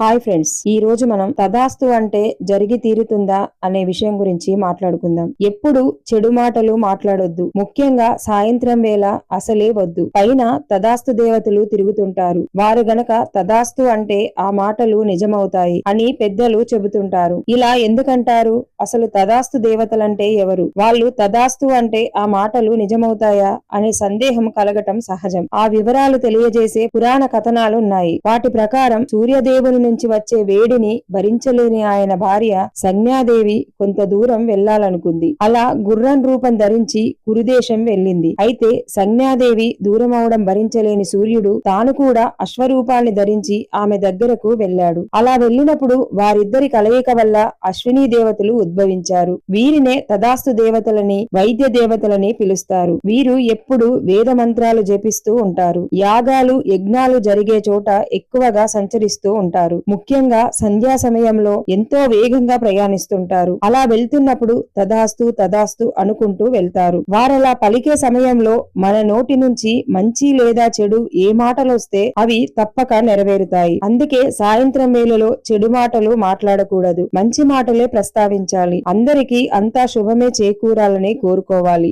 Hi friends ఈ రోజు మనం తదాస్తు అంటే జరిగి తీరుతుందా అనే విషయం గురించి మాట్లాడుకుందాం. ఎప్పుడు చెడు మాటలు మాట్లాడొద్దు. ముఖ్యంగా సాయంత్రం వేళ అసలే వద్దు. పైన తదాస్తు దేవతలు తిరుగుతుంటారు. వారు గనక తదాస్తు అంటే ఆ మాటలు నిజమవుతాయి అని పెద్దలు చెబుతుంటారు. ఇలా ఎందుకంటారు? అసలు తదాస్తు దేవతలంటే ఎవరు? వాళ్ళు తదాస్తు అంటే ఆ మాటలు నిజమవుతాయా అనే సందేహం కలగటం సహజం. ఆ వివరాలు తెలియజేసే పురాణ కథనాలున్నాయి. వాటి ప్రకారం సూర్యదేవుని నుంచి వచ్చే వేడిని భరించలేని ఆయన భార్య సంజ్ఞాదేవి కొంత దూరం వెళ్ళాలనుకుంది అలా గుర్రం రూపం ధరించి కురుదేశం వెళ్ళింది. అయితే సంజ్ఞాదేవి దూరం భరించలేని సూర్యుడు తాను కూడా అశ్వరూపాన్ని ధరించి ఆమె దగ్గరకు వెళ్ళాడు. అలా వెళ్ళినప్పుడు వారిద్దరి కలయిక వల్ల అశ్విని దేవతలు ఉద్భవించారు. వీరినే తదాస్తు దేవతలని వైద్య దేవతలని పిలుస్తారు. వీరు ఎప్పుడు వేద మంత్రాలు జపిస్తూ ఉంటారు. యాగాలు యజ్ఞాలు జరిగే చోట ఎక్కువగా సంచరిస్తూ ఉంటారు. ఉంటారు ముఖ్యంగా సంధ్యా సమయంలో ఎంతో వేగంగా ప్రయాణిస్తుంటారు. అలా వెళ్తున్నప్పుడు తదాస్తు తదాస్తు అనుకుంటూ వెళ్తారు. వారలా పలికే సమయంలో మన నోటి నుంచి మంచి లేదా చెడు ఏ మాటలొస్తే అవి తప్పక నెరవేరుతాయి. అందుకే సాయంత్రం వేళలో చెడు మాటలు మాట్లాడకూడదు. మంచి మాటలే ప్రస్తావించాలి. అందరికీ అంతా శుభమే చేకూరాలని కోరుకోవాలి.